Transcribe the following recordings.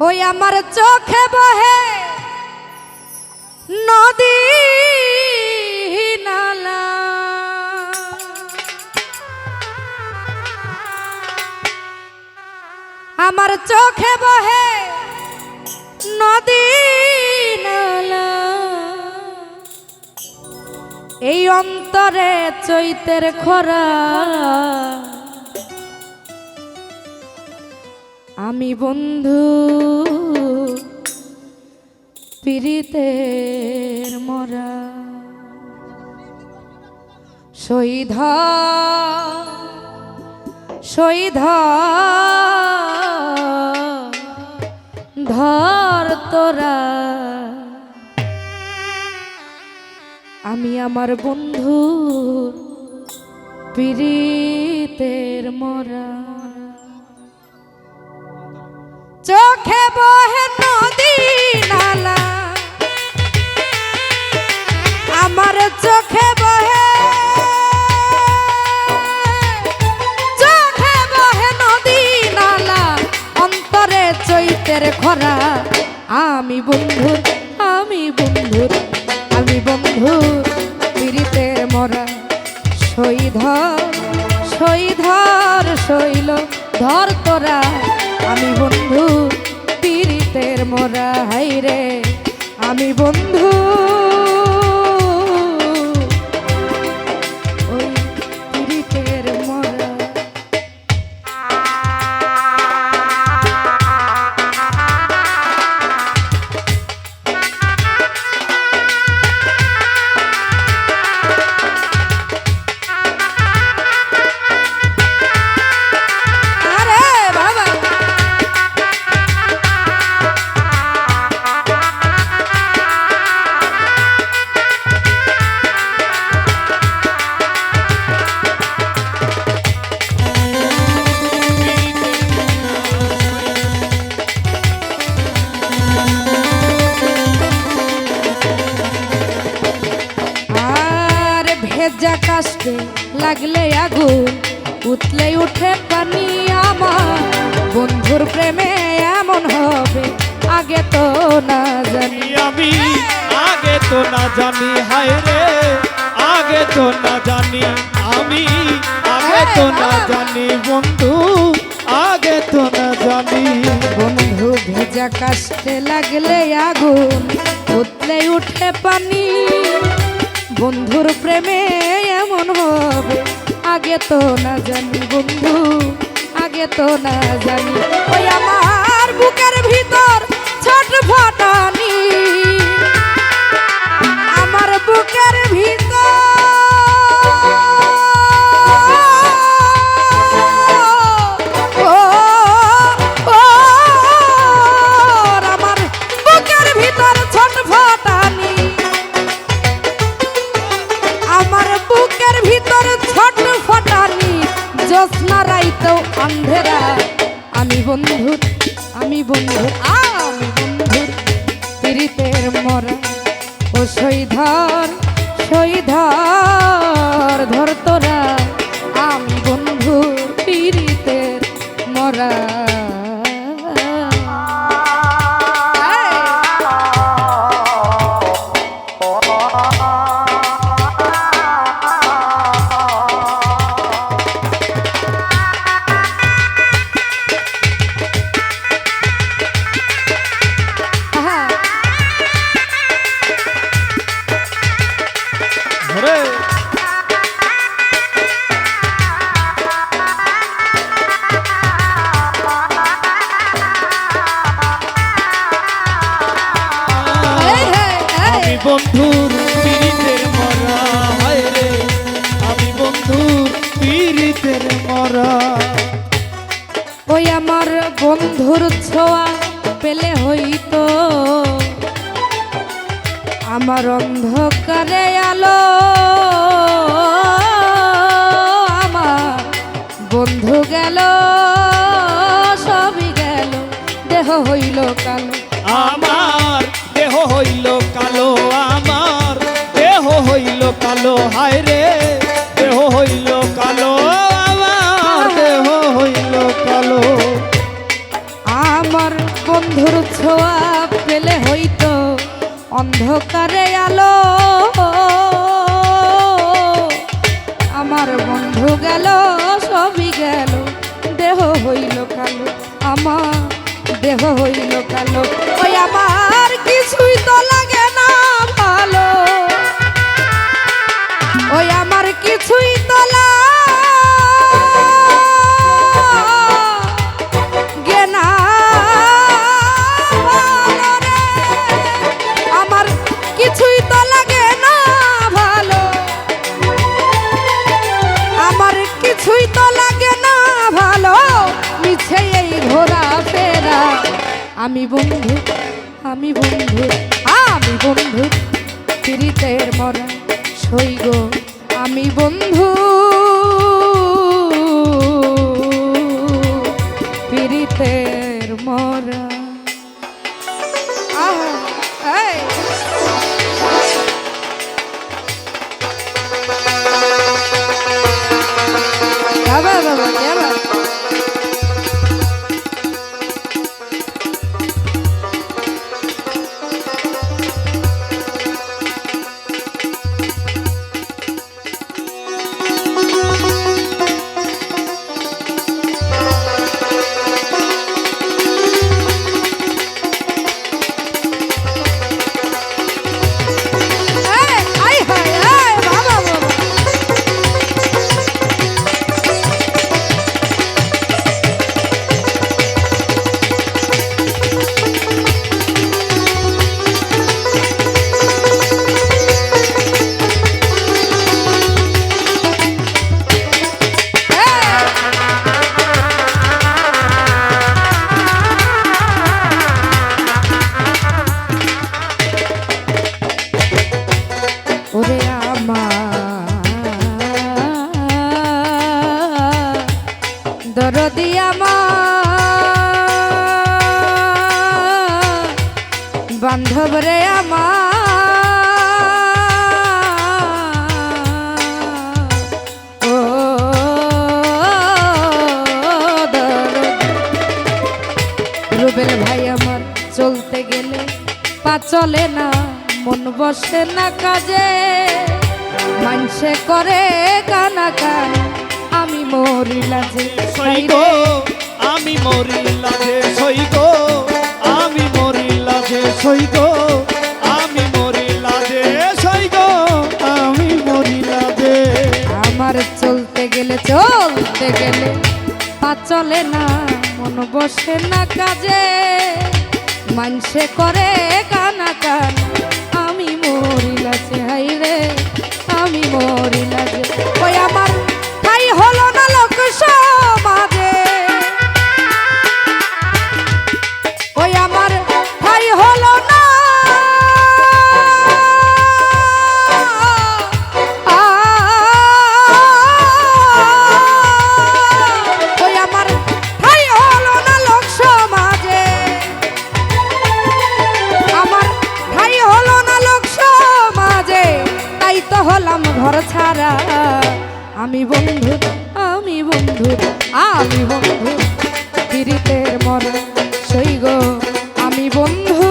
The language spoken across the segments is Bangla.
ওই আমার চোখে বহে নদী নালা। আমার চোখে বহে নদী নালা। এই অন্তরে চৈতের খরা। আমি বন্ধু পীড়িতের মরা শহীদ শহীদ ধর তোরা। আমি আমার বন্ধুর পীড়িতের মরা চোখে বহে নদী নালা। আমার চোখে আমি বন্ধু ভেজা কাস্তে লাগলে আগুন উতলে উঠে পানি আমার। বন্ধুর প্রেমে এমন হবে আগে তো না জানি। আমি আগে তো না জানি হায় রে। আগে তো না জানি আমি আগে তো না জানি বন্ধু আগে তো না জানি। বন্ধু ভেজা কাস্তে লাগলে আগুন উতলে উঠে পানি। বন্ধুর প্রেমে এমন হবে। আগে তো না জানি বন্ধু, আগে তো না জানি। ওই আমার বুকের ভিতর ছোট ফটানি শহীধর বন্ধুর পীড়িতের মরা হায় রে। আমি বন্ধুর পীড়িতের মরা। ওই আমার বন্ধুর ছোঁয়া পেলে হইতো। আমার অন্ধকারে আলো আমার বন্ধু গেল সবই গেল দেহ হইল কালো। আমার দেহ হইল কালো। কালো, হায় রে, দেহ হইল কালো, আমার দেহ হইল কালো। আমার বন্ধুর ছোঁয়া পেলে হইতো অন্ধকারে আলো। আমার বন্ধু গেল, সবই গেল, দেহ হইল কালো, আমার দেহ হইল কালো। আমি বন্ধু। বান্ধব রে আমার ও রুবেল ভাই আমার চলতে গেলে পা চলে না মন বসে না কাজে মানসে করে কানা কান আমি মরি লাজে সই আমি মরি লাজে সই গো আমি মরি লাজে সই আমি মরি লাজে সই গো, আমি মরি লাজে আমার চলতে গেলে চলতে গেলে পা চলে না, মন বসে না কাজে। মানসে করে কানা কান, আমি মরি লাজে হাই রে, আমি মরি ঘর ছাড়া আমি বন্ধু আমি বন্ধু আমি বন্ধু। ফিরিতের মর সই গো আমি বন্ধু।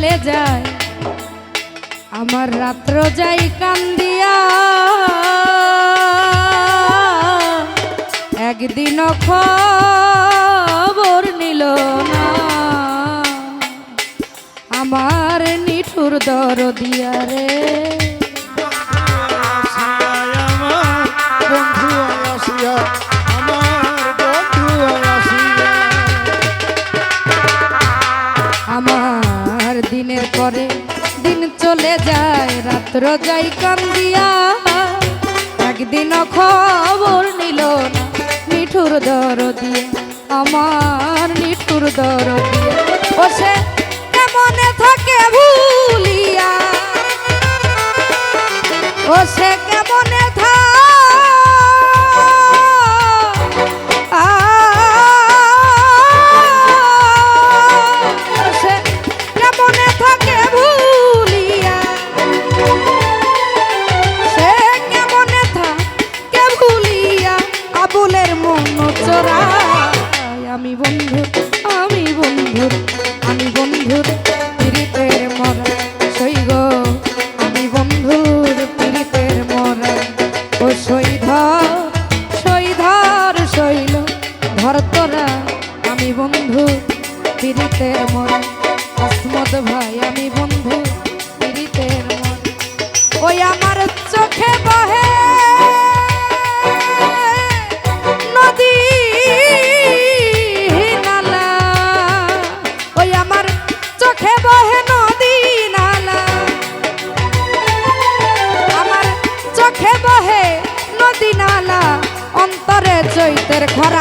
চলে যায়। আমার রাত্র যাই কান্দিয়া। একদিন খবর নিল না। আমার নিঠুর দর দিয়া রে যায়, রাত্র যাই কান্দিয়া। একদিন খবর নিল না, নিঠুর দর দিয়ে আমার নিঠুর দর দিয়ে ও সে কেমনে থাকে ভুলিয়া? ও সে কেমনে আমার